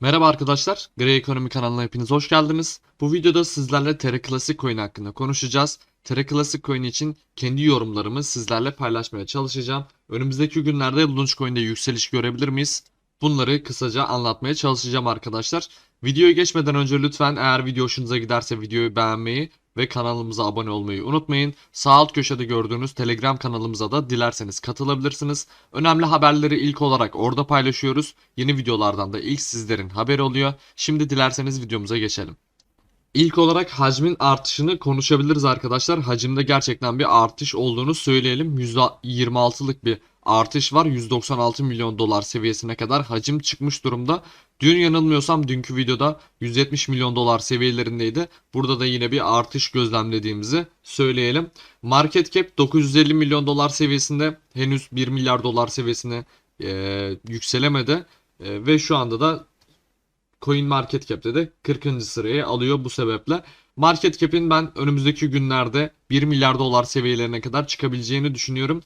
Merhaba arkadaşlar, Grey Ekonomi kanalına hepiniz hoş geldiniz. Bu videoda sizlerle Terra Classic Coin hakkında konuşacağız. Terra Classic Coin için kendi yorumlarımı sizlerle paylaşmaya çalışacağım. Önümüzdeki günlerde Launchcoin'de yükseliş görebilir miyiz? Bunları kısaca anlatmaya çalışacağım arkadaşlar. Videoya geçmeden önce lütfen eğer video hoşunuza giderse videoyu beğenmeyi ve kanalımıza abone olmayı unutmayın. Sağ alt köşede gördüğünüz Telegram kanalımıza da dilerseniz katılabilirsiniz. Önemli haberleri ilk olarak orada paylaşıyoruz. Yeni videolardan da ilk sizlerin haberi oluyor. Şimdi dilerseniz videomuza geçelim. İlk olarak hacmin artışını konuşabiliriz arkadaşlar. Hacimde gerçekten bir artış olduğunu söyleyelim. %26'lık bir artış var. 196 milyon dolar seviyesine kadar hacim çıkmış durumda. Dün yanılmıyorsam dünkü videoda 170 milyon dolar seviyelerindeydi. Burada da yine bir artış gözlemlediğimizi söyleyelim. Market cap 950 milyon dolar seviyesinde henüz 1 milyar dolar seviyesine e, yükselemedi. E, ve şu anda da Coin Market Cap'te de 40. sırayı alıyor bu sebeple. Market Cap'in ben önümüzdeki günlerde 1 milyar dolar seviyelerine kadar çıkabileceğini düşünüyorum.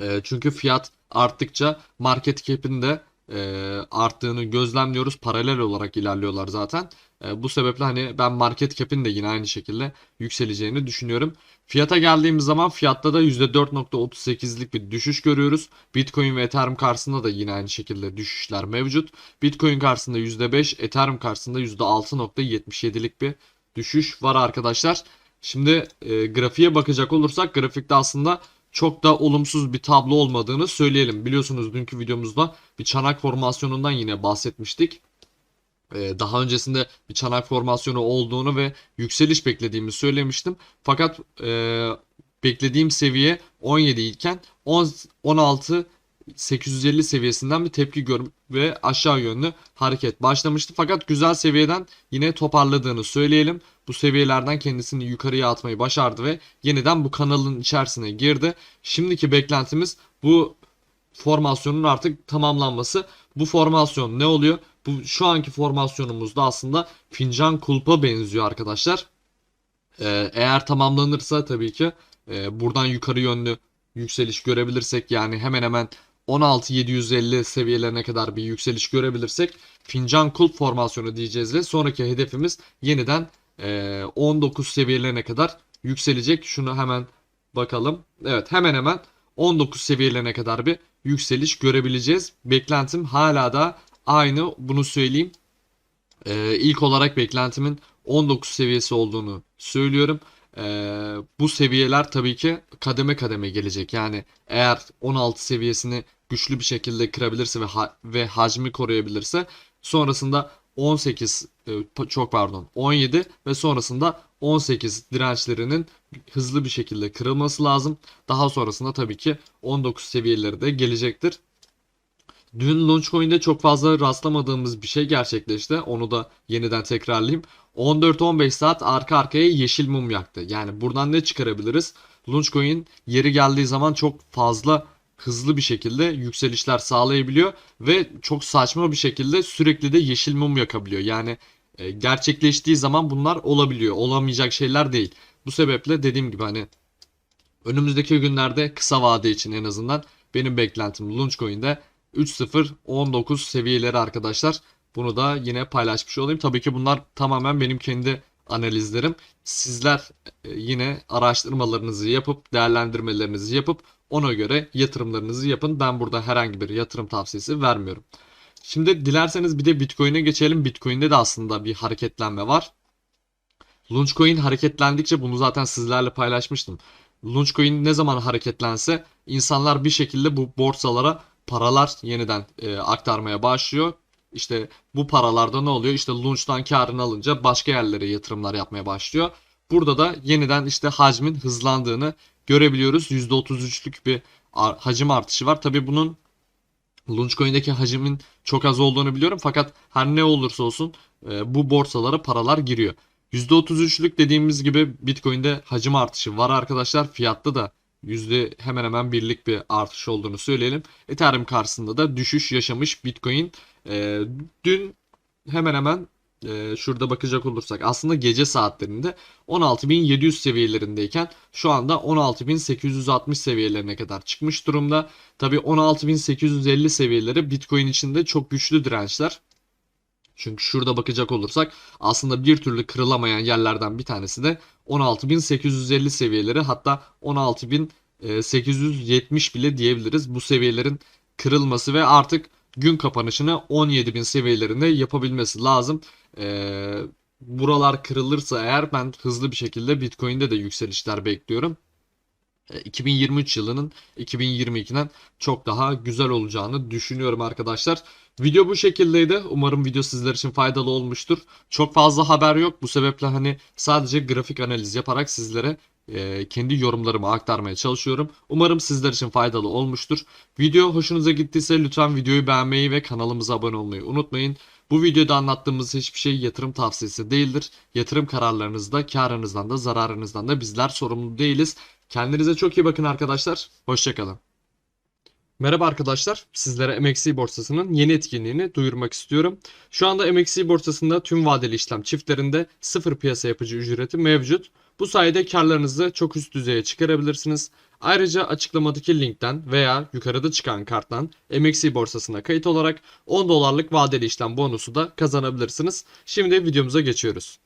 E, çünkü fiyat arttıkça market cap'in de e, arttığını gözlemliyoruz. Paralel olarak ilerliyorlar zaten. E, bu sebeple hani ben market cap'in de yine aynı şekilde yükseleceğini düşünüyorum. Fiyata geldiğimiz zaman fiyatta da %4.38'lik bir düşüş görüyoruz. Bitcoin ve Ethereum karşısında da yine aynı şekilde düşüşler mevcut. Bitcoin karşısında %5, Ethereum karşısında %6.77'lik bir düşüş var arkadaşlar. Şimdi e, grafiğe bakacak olursak grafikte aslında çok da olumsuz bir tablo olmadığını söyleyelim. Biliyorsunuz dünkü videomuzda bir çanak formasyonundan yine bahsetmiştik. Ee, daha öncesinde bir çanak formasyonu olduğunu ve yükseliş beklediğimi söylemiştim. Fakat e, beklediğim seviye 17 iken 10, 16 850 seviyesinden bir tepki gör ve aşağı yönlü hareket başlamıştı. Fakat güzel seviyeden yine toparladığını söyleyelim. Bu seviyelerden kendisini yukarıya atmayı başardı ve yeniden bu kanalın içerisine girdi. Şimdiki beklentimiz bu formasyonun artık tamamlanması. Bu formasyon ne oluyor? Bu şu anki formasyonumuzda aslında fincan kulpa benziyor arkadaşlar. Ee, eğer tamamlanırsa tabii ki e, buradan yukarı yönlü yükseliş görebilirsek yani hemen hemen 16750 seviyelerine kadar bir yükseliş görebilirsek fincan kulp formasyonu diyeceğiz ve sonraki hedefimiz yeniden e, 19 seviyelerine kadar yükselecek. Şunu hemen bakalım. Evet hemen hemen 19 seviyelerine kadar bir yükseliş görebileceğiz. Beklentim hala da aynı bunu söyleyeyim. E, ilk olarak beklentimin 19 seviyesi olduğunu söylüyorum. Ee, bu seviyeler tabii ki kademe kademe gelecek. Yani eğer 16 seviyesini güçlü bir şekilde kırabilirse ve ha- ve hacmi koruyabilirse sonrasında 18 e, çok pardon 17 ve sonrasında 18 dirençlerinin hızlı bir şekilde kırılması lazım. Daha sonrasında tabii ki 19 seviyeleri de gelecektir. Dün Launchcoin'de çok fazla rastlamadığımız bir şey gerçekleşti. Onu da yeniden tekrarlayayım. 14-15 saat arka arkaya yeşil mum yaktı. Yani buradan ne çıkarabiliriz? Launchcoin yeri geldiği zaman çok fazla hızlı bir şekilde yükselişler sağlayabiliyor ve çok saçma bir şekilde sürekli de yeşil mum yakabiliyor. Yani e, gerçekleştiği zaman bunlar olabiliyor. Olamayacak şeyler değil. Bu sebeple dediğim gibi hani önümüzdeki günlerde kısa vade için en azından benim beklentim Launchcoin'de 3.0 seviyeleri arkadaşlar. Bunu da yine paylaşmış olayım. Tabii ki bunlar tamamen benim kendi analizlerim. Sizler e, yine araştırmalarınızı yapıp değerlendirmelerinizi yapıp ona göre yatırımlarınızı yapın. Ben burada herhangi bir yatırım tavsiyesi vermiyorum. Şimdi dilerseniz bir de Bitcoin'e geçelim. Bitcoin'de de aslında bir hareketlenme var. Launchcoin hareketlendikçe bunu zaten sizlerle paylaşmıştım. Launchcoin ne zaman hareketlense insanlar bir şekilde bu borsalara paralar yeniden e, aktarmaya başlıyor. İşte bu paralarda ne oluyor? İşte launch'tan karını alınca başka yerlere yatırımlar yapmaya başlıyor. Burada da yeniden işte hacmin hızlandığını görebiliyoruz. %33'lük bir hacim artışı var. Tabii bunun Launchcoin'deki hacmin çok az olduğunu biliyorum fakat her ne olursa olsun e, bu borsalara paralar giriyor. %33'lük dediğimiz gibi Bitcoin'de hacim artışı var arkadaşlar. Fiyatta da yüzde hemen hemen birlik bir artış olduğunu söyleyelim. Ethereum karşısında da düşüş yaşamış Bitcoin. E, dün hemen hemen e, şurada bakacak olursak aslında gece saatlerinde 16.700 seviyelerindeyken şu anda 16.860 seviyelerine kadar çıkmış durumda. Tabi 16.850 seviyeleri Bitcoin içinde çok güçlü dirençler. Çünkü şurada bakacak olursak aslında bir türlü kırılamayan yerlerden bir tanesi de 16.850 seviyeleri hatta 16.870 bile diyebiliriz. Bu seviyelerin kırılması ve artık gün kapanışını 17.000 seviyelerinde yapabilmesi lazım. Ee, buralar kırılırsa eğer ben hızlı bir şekilde Bitcoin'de de yükselişler bekliyorum. Ee, 2023 yılının 2022'den çok daha güzel olacağını düşünüyorum arkadaşlar. Video bu şekildeydi. Umarım video sizler için faydalı olmuştur. Çok fazla haber yok. Bu sebeple hani sadece grafik analiz yaparak sizlere e, kendi yorumlarımı aktarmaya çalışıyorum. Umarım sizler için faydalı olmuştur. Video hoşunuza gittiyse lütfen videoyu beğenmeyi ve kanalımıza abone olmayı unutmayın. Bu videoda anlattığımız hiçbir şey yatırım tavsiyesi değildir. Yatırım kararlarınızda karınızdan da zararınızdan da bizler sorumlu değiliz. Kendinize çok iyi bakın arkadaşlar. Hoşçakalın. Merhaba arkadaşlar. Sizlere MXC borsasının yeni etkinliğini duyurmak istiyorum. Şu anda MXC borsasında tüm vadeli işlem çiftlerinde sıfır piyasa yapıcı ücreti mevcut. Bu sayede karlarınızı çok üst düzeye çıkarabilirsiniz. Ayrıca açıklamadaki linkten veya yukarıda çıkan karttan MXC borsasına kayıt olarak 10 dolarlık vadeli işlem bonusu da kazanabilirsiniz. Şimdi videomuza geçiyoruz.